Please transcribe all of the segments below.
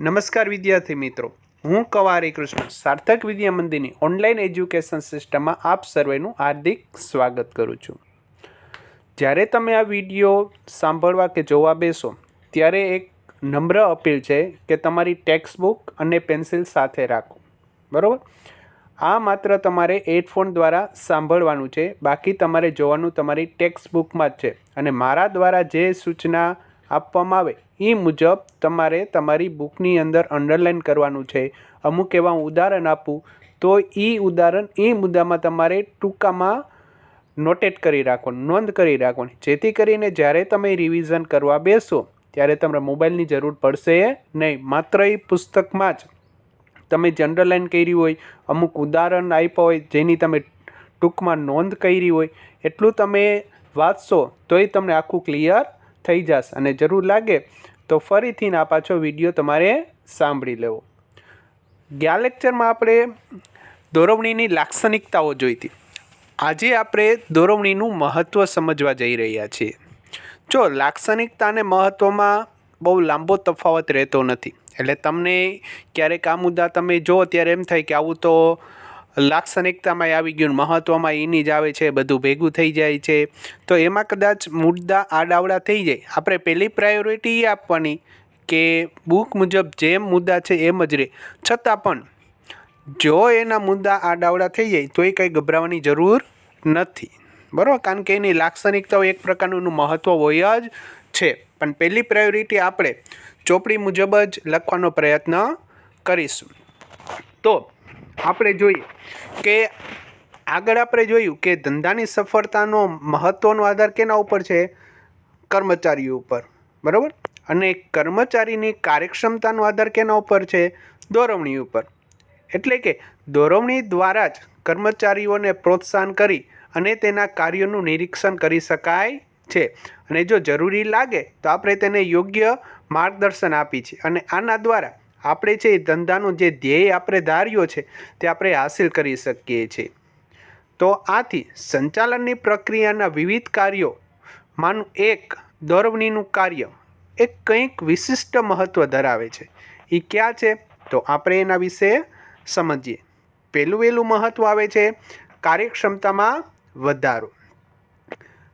નમસ્કાર વિદ્યાર્થી મિત્રો. હું કવારી કૃષ્ણ, સાર્થક વિદ્યા મંદિરની ઓનલાઈન એજ્યુકેશન સિસ્ટમમાં આપ સર્વેનું હાર્દિક સ્વાગત કરું છું. જ્યારે તમે આ વીડિયો સાંભળવા કે જોવા બેસો, ત્યારે એક નમ્ર અપીલ છે કે તમારી ટેક્સ બુક અને પેન્સિલ સાથે રાખો. બરાબર? આ માત્ર તમારે હેડફોન દ્વારા સાંભળવાનું છે, બાકી તમારે જોવાનું તમારી ટેક્સ બુકમાં જ છે. અને મારા દ્વારા જે સૂચના આપવામાં આવે એ મુજબ તમારે તમારી બુકની અંદર અંડરલાઇન કરવાનું છે. અમુક એવા ઉદાહરણ આપું, તો એ ઉદાહરણ એ મુદ્દામાં તમારે ટૂંકામાં નોટેટ કરી રાખવાનું, નોંધ કરી રાખવાની. જેથી કરીને જ્યારે તમે રિવિઝન કરવા બેસો, ત્યારે તમારે મોબાઈલની જરૂર પડશે નહીં. માત્ર એ પુસ્તકમાં જ તમે જે અંડરલાઇન કરી હોય, અમુક ઉદાહરણ આપ્યા હોય, જેની તમે ટૂંકમાં નોંધ કરી હોય, એટલું તમે વાંચશો તોય તમને આખું ક્લિયર થઈ જશે અને જરૂર લાગે તો ફરીથી આ પાછો વીડિયો તમારે સાંભળી લેવો. ગયા લેક્ચરમાં આપણે દોરવણીની લાક્ષણિકતાઓ જોઈતી આજે આપણે દોરવણીનું મહત્ત્વ સમજવા જઈ રહ્યા છીએ. જો લાક્ષણિકતાને મહત્ત્વમાં બહુ લાંબો તફાવત રહેતો નથી. એટલે તમને ક્યારેક આ મુદ્દા તમે જો ત્યારે એમ થાય કે આવું તો લાક્ષણિકતામાં આવી ગયું મહત્ત્વમાં એની જ આવે છે, બધું ભેગું થઈ જાય છે. તો એમાં કદાચ મુદ્દા આડાવડા થઈ જાય. આપણે પહેલી પ્રાયોરિટી આપવાની કે બુક મુજબ જેમ મુદ્દા છે એમ જ રહે છતાં પણ જો એના મુદ્દા આડાવડા થઈ જાય, તો એ કંઈ ગભરાવાની જરૂર નથી. બરાબર? કારણ કે એની લાક્ષણિકતાઓ એક પ્રકારનું મહત્ત્વ હોય જ છે. પણ પહેલી પ્રાયોરિટી આપણે ચોપડી મુજબ જ લખવાનો પ્રયત્ન કરીશું. તો આપણે જોઈએ કે આગળ આપણે જોયું કે ધંધાની સફળતાનો મહત્ત્વનો આધાર કેના ઉપર છે? કર્મચારીઓ ઉપર. બરાબર? અને કર્મચારીની કાર્યક્ષમતાનો આધાર કેના ઉપર છે? દોરવણી ઉપર. એટલે કે દોરવણી દ્વારા જ કર્મચારીઓને પ્રોત્સાહન કરી અને તેના કાર્યોનું નિરીક્ષણ કરી શકાય છે. અને જો જરૂરી લાગે તો આપણે તેને યોગ્ય માર્ગદર્શન આપી છે. અને આના દ્વારા આપણે એ ધંધાનું જે ધ્યેય આપણે ધાર્યો છે, તે આપણે હાંસિલ કરી શકીએ છીએ. તો આથી સંચાલનની પ્રક્રિયાના વિવિધ કાર્યો, માનું એક, દોરવણીનું કાર્ય, એ કંઈક વિશિષ્ટ મહત્ત્વ ધરાવે છે. એ ક્યાં છે? તો આપણે એના વિશે સમજીએ. પહેલું વહેલું મહત્ત્વ આવે છે કાર્યક્ષમતામાં વધારો.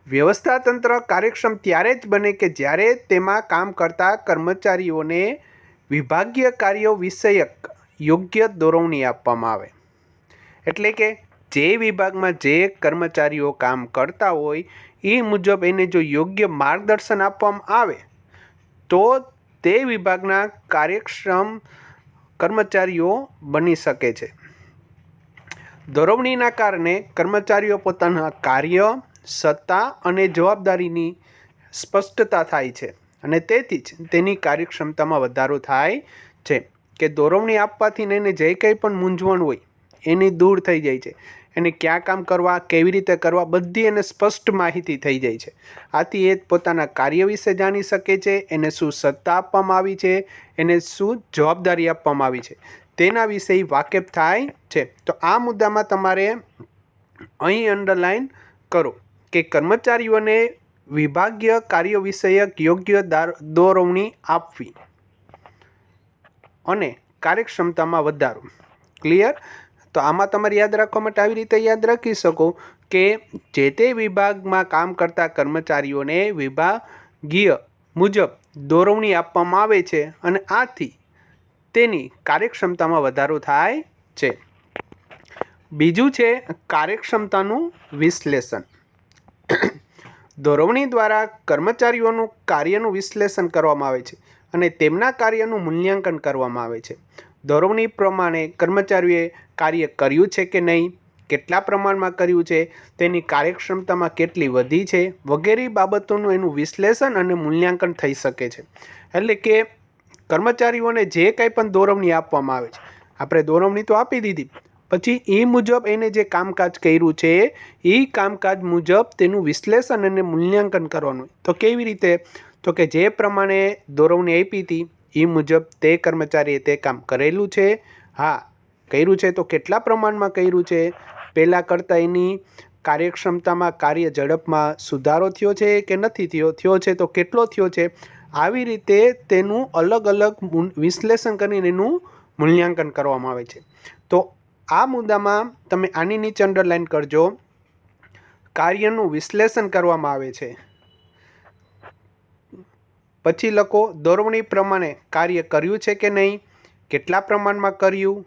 વ્યવસ્થાતંત્ર કાર્યક્ષમ ત્યારે જ બને કે જ્યારે તેમાં કામ કરતા કર્મચારીઓને વિભાગીય કાર્યો વિષયક યોગ્ય દોરવણી આપવામાં આવે. એટલે કે જે વિભાગમાં જે કર્મચારીઓ કામ કરતા હોય એ મુજબ એને જો યોગ્ય માર્ગદર્શન આપવામાં આવે, તો તે વિભાગના કાર્યક્ષમ કર્મચારીઓ બની શકે છે. દોરવણીના કારણે કર્મચારીઓ પોતાના કાર્ય, સત્તા અને જવાબદારીની સ્પષ્ટતા થાય છે. અને તેથી જ તેની કાર્યક્ષમતામાં વધારો થાય છે કે દોરવણી આપવાથી એને જે કંઈ પણ મૂંઝવણ હોય, એની દૂર થઈ જાય છે. એને ક્યાં કામ કરવા, કેવી રીતે કરવા, બધી એને સ્પષ્ટ માહિતી થઈ જાય છે. આથી એ પોતાના કાર્ય વિશે જાણી શકે છે, એને શું સત્તા આપવામાં આવી છે, એને શું જવાબદારી આપવામાં આવી છે. તેના વિશે એ વાકેફ થાય છે. તો આ મુદ્દામાં તમારે અહીં અંડરલાઈન કરો કે કર્મચારીઓને વિભાગીય કાર્ય વિષયક યોગ્ય દાર- દોરવણી આપવી અને કાર્યક્ષમતામાં વધારો. ક્લિયર તો આમાં તમારે યાદ રાખવા માટે આવી રીતે યાદ રાખી શકો કે જે તે વિભાગમાં કામ કરતા કર્મચારીઓને વિભાગીય મુજબ દોરવણી આપવામાં આવે છે અને આથી તેની કાર્યક્ષમતામાં વધારો થાય છે. બીજું છે કાર્યક્ષમતાનું વિશ્લેષણ. દોરવણી દ્વારા કર્મચારીઓનું કાર્યનું વિશ્લેષણ કરવામાં આવે છે અને તેમના કાર્યનું મૂલ્યાંકન કરવામાં આવે છે. ધોરવણી પ્રમાણે કર્મચારીઓએ કાર્ય કર્યું છે કે નહીં, કેટલા પ્રમાણમાં કર્યું છે, તેની કાર્યક્ષમતામાં કેટલી વધી છે, વગેરે બાબતોનું એનું વિશ્લેષણ અને મૂલ્યાંકન થઈ શકે છે. એટલે કે કર્મચારીઓને જે કંઈ પણ દોરવણી આપવામાં આવે છે. આપણે દોરવણી તો આપી દીધી પછી એ મુજબ એને જે કામકાજ કર્યું છે એ કામકાજ મુજબ તેનું વિશ્લેષણ અને મૂલ્યાંકન કરવાનું. તો કેવી રીતે? તો કે જે પ્રમાણે દોરવણી આપી હતી એ મુજબ તે કર્મચારીએ તે કામ કરેલું છે. હા, કર્યું છે તો કેટલા પ્રમાણમાં કર્યું છે? પહેલાં કરતાં એની કાર્યક્ષમતામાં, કાર્ય ઝડપમાં સુધારો થયો છે કે નથી થયો? થયો છે તો કેટલો થયો છે? આવી રીતે તેનું અલગ અલગ વિશ્લેષણ કરીને એનું મૂલ્યાંકન કરવામાં આવે છે. તો આ મુદ્દામાં તમે આની નીચે અંડરલાઇન કરજો. કાર્યનું વિશ્લેષણ કરવામાં આવે છે. પછી લખો, દોરવણી પ્રમાણે કાર્ય કર્યું છે કે નહીં? કેટલા પ્રમાણમાં કર્યું?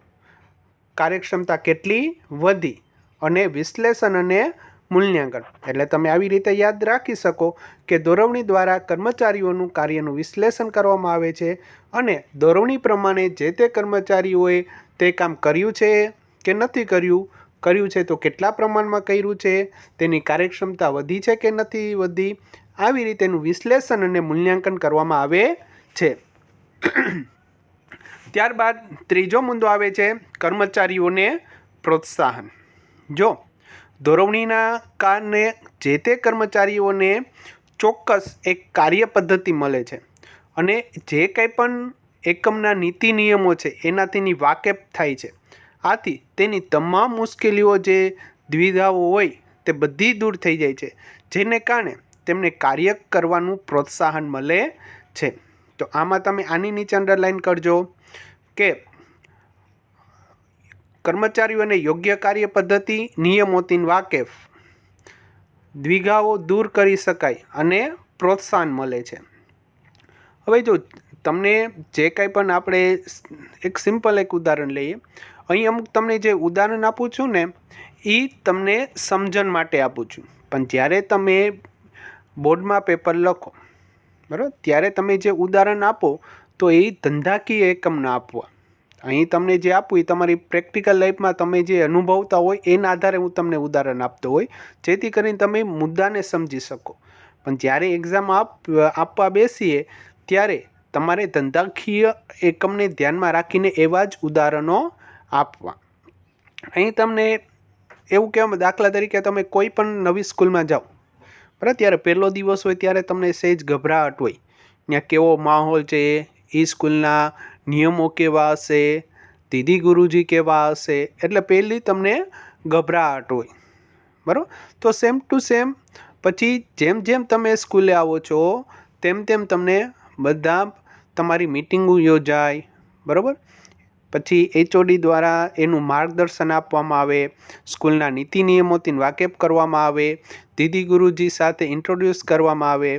કાર્યક્ષમતા કેટલી વધી? અને વિશ્લેષણ અને મૂલ્યાંકન. એટલે તમે આવી રીતે યાદ રાખી શકો કે દોરવણી દ્વારા કર્મચારીઓનું કાર્યનું વિશ્લેષણ કરવામાં આવે છે અને દોરવણી પ્રમાણે જે તે કર્મચારીઓએ તે કામ કર્યું છે કે નથી કર્યું કર્યું છે તો કેટલા પ્રમાણમાં કર્યું છે, તેની કાર્યક્ષમતા વધી છે કે નથી વધી, આવી રીતેનું વિશ્લેષણ અને મૂલ્યાંકન કરવામાં આવે છે. ત્યારબાદ ત્રીજો મુદ્દો આવે છે કર્મચારીઓને પ્રોત્સાહન. જો ધોરવણીના કારણે જે તે કર્મચારીઓને ચોક્કસ એક કાર્ય પદ્ધતિ મળે છે અને જે કંઈ પણ એકમના નીતિ નિયમો છે, એનાથી વાકેફ થાય છે આથી તેની તમામ મુશ્કેલીઓ જે દ્વિધાઓ હોય તે બધી દૂર થઈ જાય છે, જેને કારણે તેમને કાર્ય કરવાનું પ્રોત્સાહન મળે છે. તો આમાં તમે આની નીચે અંડરલાઈન કરજો કે કર્મચારીઓને યોગ્ય કાર્ય પદ્ધતિ નિયમોથી વાકેફ દ્વિધાઓ દૂર કરી શકાય અને પ્રોત્સાહન મળે છે. હવે જો તમને જે કાંઈ પણ આપણે એક સિમ્પલ એક ઉદાહરણ લઈએ અહીં અમુક તમને જે ઉદાહરણ આપું છું ને એ તમને સમજણ માટે આપું છું. પણ જ્યારે તમે બોર્ડમાં પેપર લખો, બરાબર? ત્યારે તમે જે ઉદાહરણ આપો, તો એ ધંધાકીય એકમના આપવા. અહીં તમને જે આપું એ તમારી પ્રેક્ટિકલ લાઈફમાં તમે જે અનુભવતા હોય, એના આધારે હું તમને ઉદાહરણ આપતો હોય, જેથી કરીને તમે મુદ્દાને સમજી શકો. પણ જ્યારે એક્ઝામ આપ, આપવા બેસીએ, ત્યારે તમારે ધંધાકીય એકમને ધ્યાનમાં રાખીને એવા જ ઉદાહરણો આપવા. અહીં તમને એવું કહેવામાં દાખલા તરીકે તમે કોઈ પણ નવી સ્કૂલમાં જાઓ, બરાબર? ત્યારે પહેલો દિવસ હોય ત્યારે તમને સહેજ ગભરાટ હોય. ત્યાં કેવો માહોલ છે, એ સ્કૂલના નિયમો કેવા હશે, દીદી ગુરુજી કેવા હશે, એટલે પહેલી તમને ગભરાટ હોય. બરાબર? તો સેમ ટુ સેમ પછી જેમ જેમ તમે સ્કૂલે આવો છો, તેમ તેમ તમને બધા તમારી મિટિંગો યોજાય. બરાબર? પછી એચઓડી દ્વારા એનું માર્ગદર્શન આપવામાં આવે, સ્કૂલના નીતિ નિયમોથી વાકેફ કરવામાં આવે, દીદી ગુરુજી સાથે ઇન્ટ્રોડ્યુસ કરવામાં આવે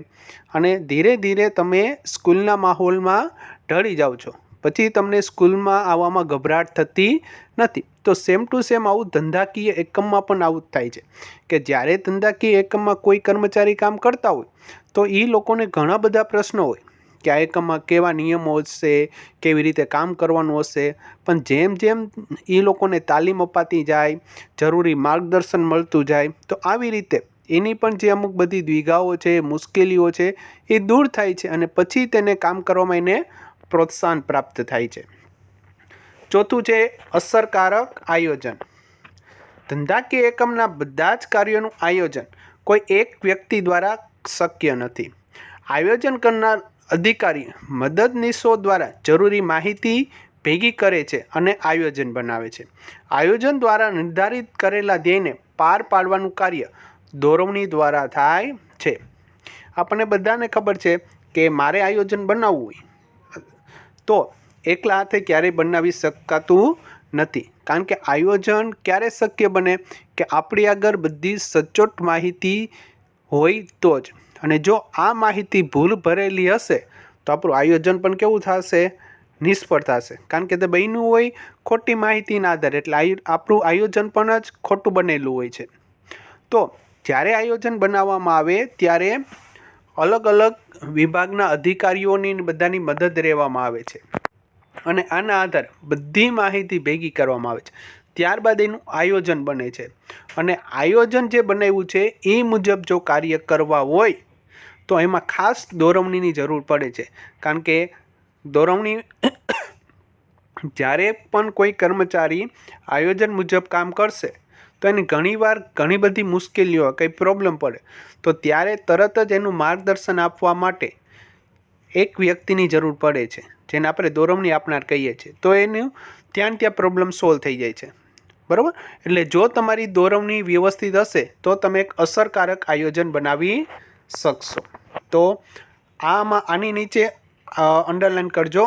અને ધીરે ધીરે તમે સ્કૂલના માહોલમાં ઢળી જાઓ છો. પછી તમને સ્કૂલમાં આવવામાં ગભરાટ થતી નથી. તો સેમ ટુ સેમ આવું ધંધાકીય એકમમાં પણ આવું થાય છે કે જ્યારે ધંધાકીય એકમમાં કોઈ કર્મચારી કામ કરતા હોય, તો એ લોકોને ઘણા બધા પ્રશ્નો હોય. કે એકમમાં કેવા નિયમો હશે, કેવી રીતે કામ કરવાનું હશે. પણ જેમ જેમ એ લોકોને તાલીમ અપાતી જાય, જરૂરી માર્ગદર્શન મળતું જાય, તો આવી રીતે એની પણ જે અમુક બધી દ્વિગાઓ છે, મુશ્કેલીઓ છે, એ દૂર થાય છે અને પછી તેને કામ કરવામાં એને પ્રોત્સાહન પ્રાપ્ત થાય છે. ચોથું છે અસરકારક આયોજન. ધંધાકીય એકમના બધા જ કાર્યોનું આયોજન કોઈ એક વ્યક્તિ દ્વારા શક્ય નથી. આયોજન કરનાર અધિકારી મદદનીશો દ્વારા જરૂરી માહિતી ભેગી કરે છે અને આયોજન બનાવે છે. આયોજન દ્વારા નિર્ધારિત કરેલા ધ્યેયને પાર પાડવાનું કાર્ય દોરવણી દ્વારા થાય છે. આપણને બધાને ખબર છે કે મારે આયોજન બનાવવું હોય. તો એકલા હાથે ક્યારેય બનાવી શકાતું નથી. કારણ કે આયોજન ક્યારે શક્ય બને કે આપણી આગળ બધી સચોટ માહિતી હોય તો જ. અને જો આ માહિતી ભૂલ ભરેલી હશે, તો આપણું આયોજન પણ કેવું થશે? નિષ્ફળ થશે. કારણ કે તે બન્યું હોય ખોટી માહિતીના આધારે, એટલે આપણું આયોજન પણ જ ખોટું બનેલું હોય છે. તો જ્યારે આયોજન બનાવવામાં આવે, ત્યારે અલગ અલગ વિભાગના અધિકારીઓની બધાની મદદ રહેવામાં આવે છે. અને આના આધારે બધી માહિતી ભેગી કરવામાં આવે છે. ત્યારબાદ એનું આયોજન બને છે. અને આયોજન જે બનાવ્યું છે, એ મુજબ જો કાર્ય કરવા હોય, તો એમાં ખાસ દોરવણીની જરૂર પડે છે. કારણ કે દોરવણી જ્યારે પણ કોઈ કર્મચારી આયોજન મુજબ કામ કરશે, તો એને ઘણીવાર ઘણી બધી મુશ્કેલીઓ, કંઈ પ્રોબ્લેમ પડે. તો ત્યારે તરત જ એનું માર્ગદર્શન આપવા માટે એક વ્યક્તિની જરૂર પડે છે, જેને આપણે દોરવણી આપનાર કહીએ છીએ. તો એનું ત્યાં ત્યાં પ્રોબ્લેમ સોલ્વ થઈ જાય છે. બરાબર? એટલે જો તમારી દોરવણી વ્યવસ્થિત હશે, તો તમે એક અસરકારક આયોજન બનાવી શકશો. તો આમાં, આની નીચે અંડરલાઈન કરજો.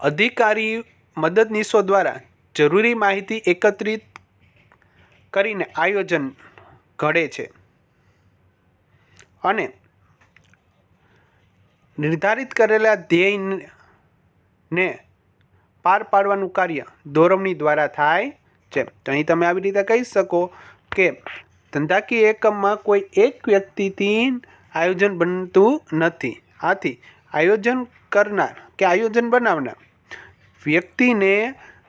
અધિકારી મદદનીશો દ્વારા જરૂરી માહિતી એકત્રિત કરીને આયોજન ઘડે છે. અને નિર્ધારિત કરેલા ધ્યેયને પાર પાડવાનું કાર્ય દોરવણી દ્વારા થાય છે. તો અહીં તમે આવી રીતે કહી શકો કે ધંધાકીય એકમમાં કોઈ એક વ્યક્તિથી આયોજન બનતું નથી. આથી આયોજન કરનાર કે આયોજન બનાવનાર વ્યક્તિને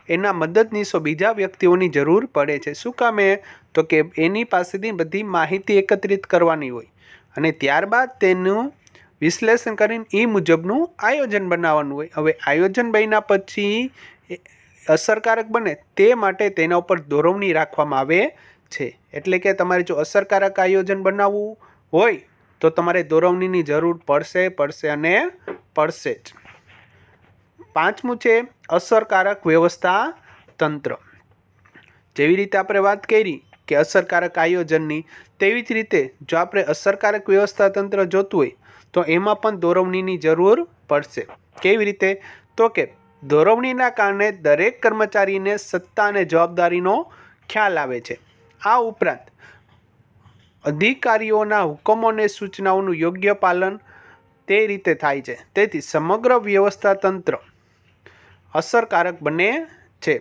એના મદદનીશો બીજા વ્યક્તિઓની જરૂર પડે છે. શું કામે તો કે એની પાસેથી બધી માહિતી એકત્રિત કરવાની હોય અને ત્યારબાદ તેનું વિશ્લેષણ કરીને એ મુજબનું આયોજન બનાવવાનું હોય. હવે આયોજન બન્યા પછી અસરકારક બને તે માટે તેના ઉપર દોરવણી રાખવામાં આવે છે. એટલે કે તમારે જો અસરકારક આયોજન બનાવવું હોય તો તમારે દોરવણીની જરૂર પડશે પડશે અને પડશે જ. પાંચમું છે અસરકારક વ્યવસ્થા તંત્ર. જેવી રીતે આપણે વાત કરી કે અસરકારક આયોજનની, તેવી જ રીતે જો આપણે અસરકારક વ્યવસ્થા તંત્ર જોતું હોય તો એમાં પણ દોરવણીની જરૂર પડશે. કેવી રીતે? તો કે દોરવણીના કારણે દરેક કર્મચારીને સત્તા અને જવાબદારીનો ખ્યાલ આવે છે. આ ઉપરાંત અધિકારીઓના હુકમો અને સૂચનાઓનું યોગ્ય પાલન તે રીતે થાય છે. તેથી સમગ્ર વ્યવસ્થા તંત્ર અસરકારક બને છે.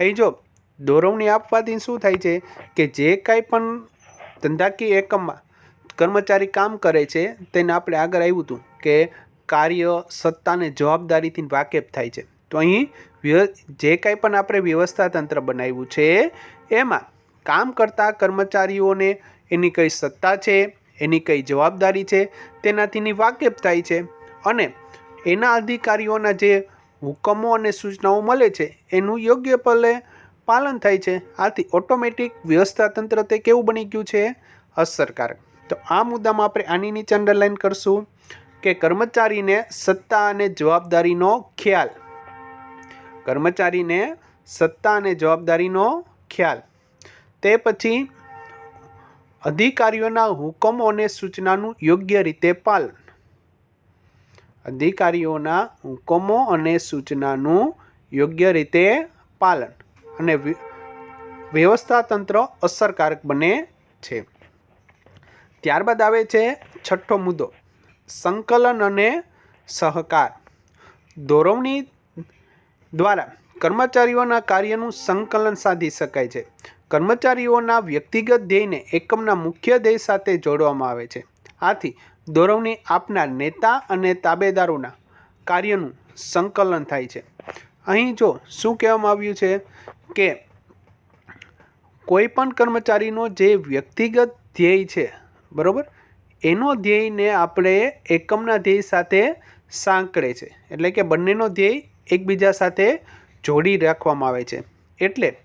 અહીં જો દોરવણી આપવાથી શું થાય છે કે જે કાંઈ પણ ધંધાકીય એકમમાં કર્મચારી કામ કરે છે, તેને આપણે આગળ આવ્યું હતું કે કાર્ય સત્તા અને જવાબદારીથી વાકેફ થાય છે. તો અહીં જે કાંઈ પણ આપણે વ્યવસ્થા તંત્ર બનાવ્યું છે, એમાં કામ કરતા કર્મચારીઓને એની કઈ સત્તા છે, એની કઈ જવાબદારી છે તેનાથીની વાકેફ થાય છે. અને એના અધિકારીઓના જે હુકમો અને સૂચનાઓ મળે છે, એનું યોગ્ય પલે પાલન થાય છે. આથી ઓટોમેટિક વ્યવસ્થા તંત્ર તે કેવું બની ગયું છે? અસરકારક. તો આ મુદ્દામાં આપણે આની નીચે અંડરલાઇન કરશું કે કર્મચારીને સત્તા અને જવાબદારીનો ખ્યાલ. કર્મચારીને સત્તા અને જવાબદારીનો ખ્યાલ. તે પછી અધિકારીઓના હુકમો અને સૂચનાનું યોગ્ય રીતે પાલન. અધિકારીઓના હુકમો અને સૂચનાનું યોગ્ય રીતે પાલન. અને વ્યવસ્થાતંત્ર વ્યવસ્થા તંત્ર અસરકારક બને છે. ત્યારબાદ આવે છે છઠ્ઠો મુદ્દો, સંકલન અને સહકાર. દોરવણી દ્વારા કર્મચારીઓના કાર્યનું સંકલન સાધી શકાય છે. કર્મચારીઓના વ્યક્તિગત ધ્યેયને એકમના મુખ્ય ધ્યેય સાથે જોડવામાં આવે છે. આથી દોરવણી આપનાર નેતા અને તાબેદારોના કાર્યનું સંકલન થાય છે. અહીં જો શું કહેવામાં આવ્યું છે કે, કોઈ પણ કર્મચારીનો જે વ્યક્તિગત ધ્યેય છે બરાબર? એનો ધ્યેયને આપણે એકમના ધ્યેય સાથે સાંકળે છે. એટલે કે બંનેનો ધ્યેય એકબીજા સાથે જોડી રાખવામાં આવે છે. એટલે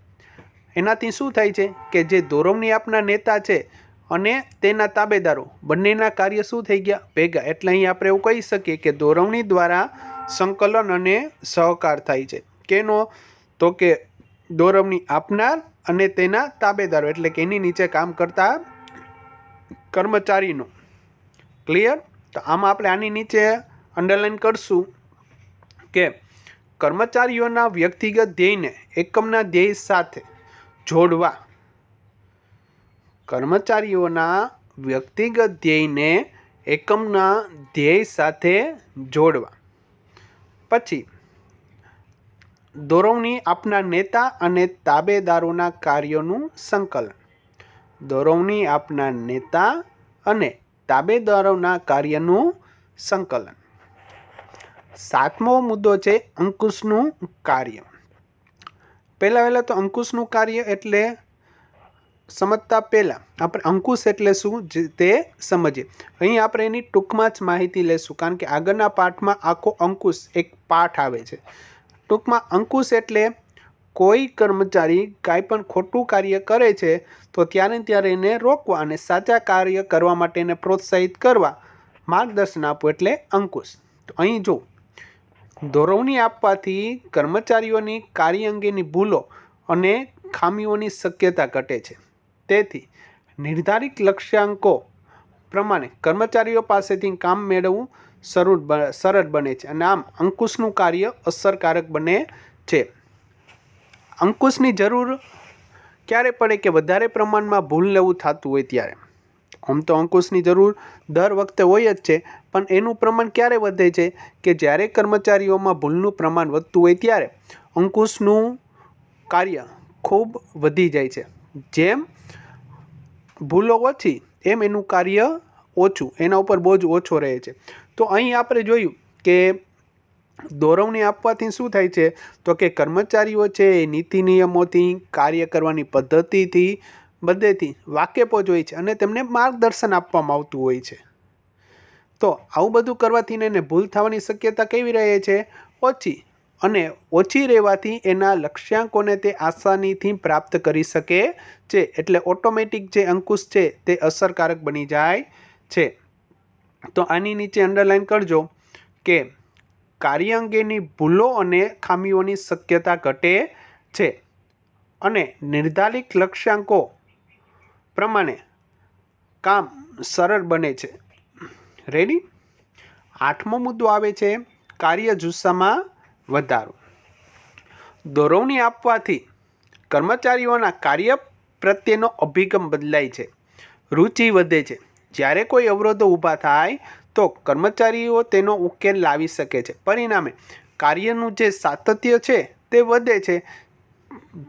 એનાથી શું થાય છે કે જે દોરવણી આપના નેતા છે અને તેના તાબેદારો, બંનેના કાર્ય શું થઈ ગયા? ભેગા. એટલે અહીં આપણે એવું કહી શકીએ કે ધોરવણી દ્વારા સંકલન અને સહકાર થાય છે. કેનો? તો કે દોરવણી આપનાર અને તેના તાબેદારો. એટલે કે એની નીચે કામ કરતા કર્મચારીનો. ક્લિયર તો આમાં આપણે આની નીચે અંડરલાઇન કરશું કે કર્મચારીઓના વ્યક્તિગત ધ્યેયને એકમના ધ્યેય સાથે જોડવા. કર્મચારીઓના વ્યક્તિગત ધ્યેયને એકમના ધ્યેય સાથે જોડવા. પછી, દોરવણી આપના નેતા અને તાબેદારોના કાર્યોનું સંકલન. દોરવણી આપનાર નેતા અને તાબેદારોના કાર્યનું સંકલન. સાતમો મુદ્દો છે અંકુશનું કાર્ય. પહેલાં પહેલાં તો અંકુશનું કાર્ય એટલે સમજતા પહેલાં આપણે અંકુશ એટલે શું તે સમજીએ. અહીં આપણે એની ટૂંકમાં જ માહિતી લેશું કારણ કે આગળના પાઠમાં આખો અંકુશ એક પાઠ આવે છે. ટૂંકમાં અંકુશ એટલે કોઈ કર્મચારી કાંઈ પણ ખોટું કાર્ય કરે છે, તો ત્યારે ત્યારે એને રોકવા અને સાચા કાર્ય કરવા માટે એને પ્રોત્સાહિત કરવા માર્ગદર્શન આપવું એટલે અંકુશ. તો અહીં જો ધોરવણી આપવાથી કર્મચારીઓની કાર્ય અંગેની ભૂલો અને ખામીઓની શક્યતા ઘટે છે. તેથી, નિર્ધારિત લક્ષ્યાંકો પ્રમાણે કર્મચારીઓ પાસેથી કામ મેળવવું સરળ સરળ બને છે અને આમ અંકુશનું કાર્ય અસરકારક બને છે. અંકુશની જરૂર ક્યારે પડે કે વધારે પ્રમાણમાં ભૂલ લેવું થતું હોય ત્યારે? આમ તો અંકુશની જરૂર દર વખતે હોય જ છે, પણ એનું પ્રમાણ ક્યારે વધે છે કે જ્યારે કર્મચારીઓમાં ભૂલનું પ્રમાણ વધતું હોય ત્યારે? અંકુશનું કાર્ય ખૂબ વધી જાય છે. જેમ ભૂલો ઓછી, એમ એનું કાર્ય ઓછું, એના ઉપર બોજ ઓછો રહે છે. તો અહીં આપણે જોયું કે દોરવણી આપવાથી શું થાય છે? તો કે કર્મચારીઓ છે, એ નીતિ નિયમોથી, કાર્ય કરવાની પદ્ધતિથી બધેથી વાકેફ જ હોય છે અને તેમને માર્ગદર્શન આપવામાં આવતું હોય છે. તો આવું બધું કરવાથી એને ભૂલ થવાની શક્યતા કેવી રહે છે? ઓછી. અને ઓછી રહેવાથી એના લક્ષ્યાંકોને તે આસાનીથી પ્રાપ્ત કરી શકે છે. એટલે ઓટોમેટિક જે અંકુશ છે, તે અસરકારક બની જાય છે. તો આની નીચે અંડરલાઇન કરજો કે કાર્ય અંગેની ભૂલો અને ખામીઓની શક્યતા ઘટે છે અને નિર્ધારિત લક્ષ્યાંકો પ્રમાણે કામ સરળ બને છે. રેડી આઠમો મુદ્દો આવે છે કાર્ય જુસ્સામાં વધારો. દોરવણી આપવાથી કર્મચારીઓના કાર્ય પ્રત્યેનો અભિગમ બદલાય છે. રુચિ વધે છે. જ્યારે કોઈ અવરોધો ઊભા થાય તો કર્મચારીઓ તેનો ઉકેલ લાવી શકે છે. પરિણામે, કાર્યનું જે સાતત્ય છે તે વધે છે,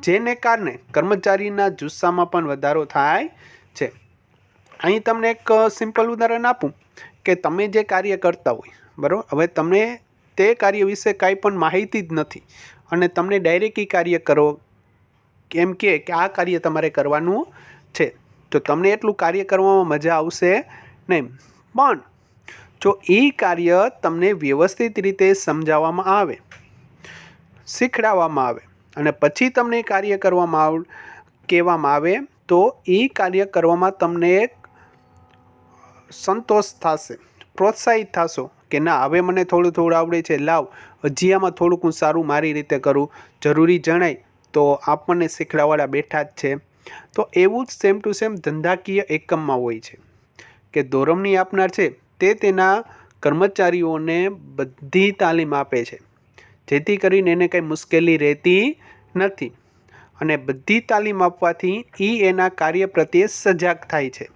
જેને કારણે કર્મચારીના જુસ્સામાં પણ વધારો થાય છે. અહીં તમને એક સિમ્પલ ઉદાહરણ આપું કે તમે જે કાર્ય કરતા હોય, બરાબર? હવે તમને તે કાર્ય વિશે કાંઈ પણ માહિતી જ નથી અને તમને ડાયરેક્ટ એ કાર્ય કરો કેમ કે કે આ કાર્ય તમારે કરવાનું છે. તો તમને એટલું કાર્ય કરવામાં મજા આવશે નહીં. પણ જો એ કાર્ય તમને વ્યવસ્થિત રીતે સમજાવવામાં આવે, શીખડાવવામાં આવે અને પછી તમને કાર્ય કરવામાં આવ, કહેવામાં આવે, તો એ કાર્ય કરવામાં તમને એક સંતોષ થશે, પ્રોત્સાહિત થશો કે ના, હવે મને થોડું થોડું આવડે છે, લાવ, હજી આમાં થોડુંક હું સારું મારી રીતે કરું, જરૂરી જણાય, તો આપણને શીખડાવાળા બેઠા જ છે. તો એવું જ સેમ ટુ સેમ ધંધાકીય એકમમાં હોય છે કે દોરમણી આપનાર છે તે તેના કર્મચારીઓને બધી તાલીમ આપે છે. જેથી કરીને એને કંઈ મુશ્કેલી રહેતી નથી અને બધી તાલીમ આપવાથી એ એના કાર્ય પ્રત્યે સજાગ થાય છે.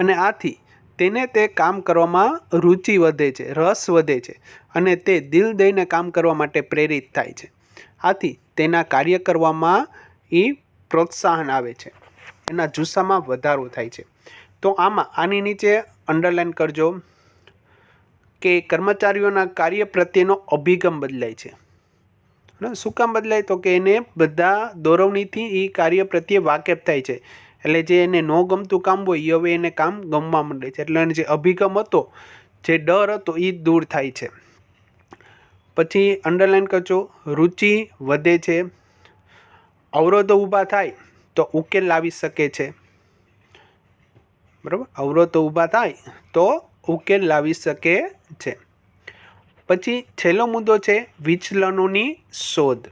અને આથી તેને તે કામ કરવામાં રુચિ વધે છે, રસ વધે છે અને તે દિલ દઈને કામ કરવા માટે પ્રેરિત થાય છે. આથી તેના કાર્ય કરવામાં એ પ્રોત્સાહન આવે છે. એના જુસ્સામાં વધારો થાય છે. તો આમાં આની નીચે અંડરલાઈન કરજો કે કર્મચારીઓના કાર્ય પ્રત્યેનો અભિગમ બદલાય છે. શું કામ બદલાય? તો કે એને બધા દોરવણીથી એ કાર્ય પ્રત્યે વાકેફ થાય છે. એટલે જે એને ન ગમતું કામ હોય એ હવે એને કામ ગમવા માંડે છે. એટલે એને જે અભિગમ હતો, જે ડર હતો એ દૂર થાય છે. પછી અંડરલાઈન કરજો, રુચિ વધે છે. અવરોધો ઊભા થાય તો ઉકેલ લાવી શકે છે. બરાબર? અવરોધો ઊભા થાય તો ઉકેલ લાવી શકે છે. પછી છેલ્લો મુદ્દો છે વિચલનોની શોધ.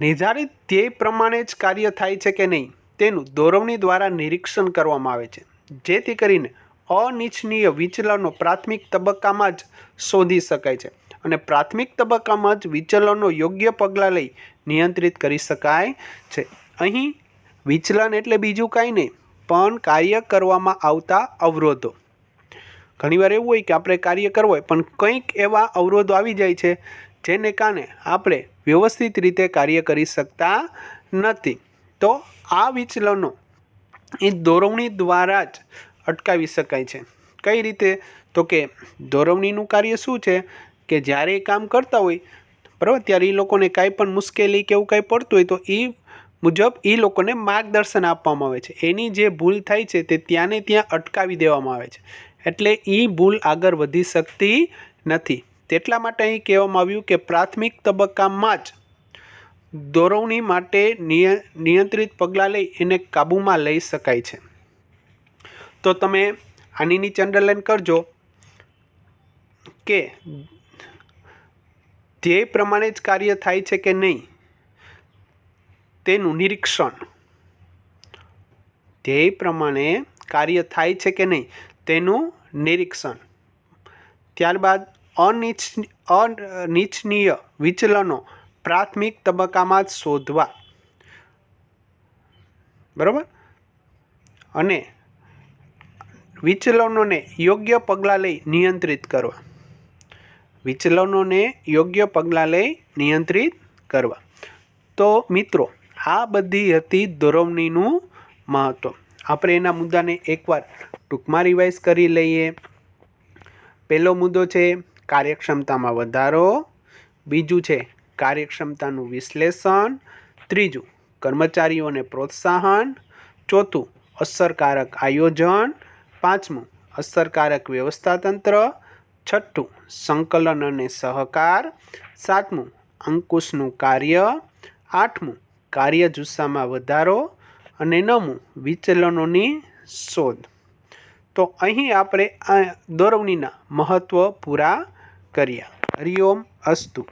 નિર્ધારિત ધ્યેય પ્રમાણે જ કાર્ય થાય છે કે નહીં? તેનું દોરવણી દ્વારા નિરીક્ષણ કરવામાં આવે છે. જેથી કરીને અનિચ્છનીય વિચલનો પ્રાથમિક તબક્કામાં જ શોધી શકાય છે અને પ્રાથમિક તબક્કામાં જ વિચલનો યોગ્ય પગલાં લઈ નિયંત્રિત કરી શકાય છે. અહીં વિચલન એટલે બીજું કાંઈ નહીં. પણ કાર્ય કરવામાં આવતા અવરોધો. ઘણીવાર એવું હોય કે આપણે કાર્ય કરવું હોય, પણ કંઈક એવા અવરોધો આવી જાય છે, જેને કારણે આપણે વ્યવસ્થિત રીતે કાર્ય કરી શકતા નથી. તો આ વિચલનો એ દોરવણી દ્વારા જ અટકાવી શકાય છે. કઈ રીતે? તો કે દોરવણીનું કાર્ય શું છે? કે જ્યારે એ કામ કરતા હોય, બરાબર, ત્યારે એ લોકોને કાંઈ પણ મુશ્કેલી કે એવું કાંઈ પડતું હોય તો એ મુજબ એ લોકોને માર્ગદર્શન આપવામાં આવે છે. એની જે ભૂલ થાય છે તે ત્યાં ને ત્યાં અટકાવી દેવામાં આવે છે. એટલે એ ભૂલ આગળ વધી શકતી નથી. તેટલા માટે અહીં કહેવામાં આવ્યું કે પ્રાથમિક તબક્કામાં જ દોરવણી માટે નિય, નિયંત્રિત પગલાં લઈ એને કાબૂમાં લઈ શકાય છે. તો તમે આની નીચે અંડરલાઈન કરજો કે ધ્યેય પ્રમાણે જ કાર્ય થાય છે કે નહીં. તેનું નિરીક્ષણ. ધ્યેય પ્રમાણે કાર્ય થાય છે કે નહીં, તેનું નિરીક્ષણ. ત્યારબાદ અનિચ્છ, અનિચ્છનીય વિચલનો પ્રાથમિક તબક્કામાં જ શોધવા. બરાબર? અને વિચલનોને યોગ્ય પગલાં લઈ નિયંત્રિત કરવા. વિચલનોને યોગ્ય પગલાં લઈ નિયંત્રિત કરવા. તો મિત્રો આ બધી હતી દોરવણીનું મહત્ત્વ આપણે એના મુદ્દાને એકવાર ટૂંકમાં રિવાઇઝ કરી લઈએ. પહેલો મુદ્દો છે કાર્યક્ષમતામાં વધારો. બીજું છે કાર્યક્ષમતાનું વિશ્લેષણ. ત્રીજું, કર્મચારીઓને પ્રોત્સાહન. ચોથું, અસરકારક આયોજન. પાંચમું, અસરકારક વ્યવસ્થાતંત્ર. છઠ્ઠું, સંકલન અને સહકાર. સાતમું, અંકુશનું કાર્ય. આઠમું કાર્ય જુસ્સામાં વધારો અને નવમું વિચલનોની શોધ. તો અહીં આપણે આ દોરવણીના મહત્ત્વ પૂરા કર્યા. હરિઓમ અસ્તુ.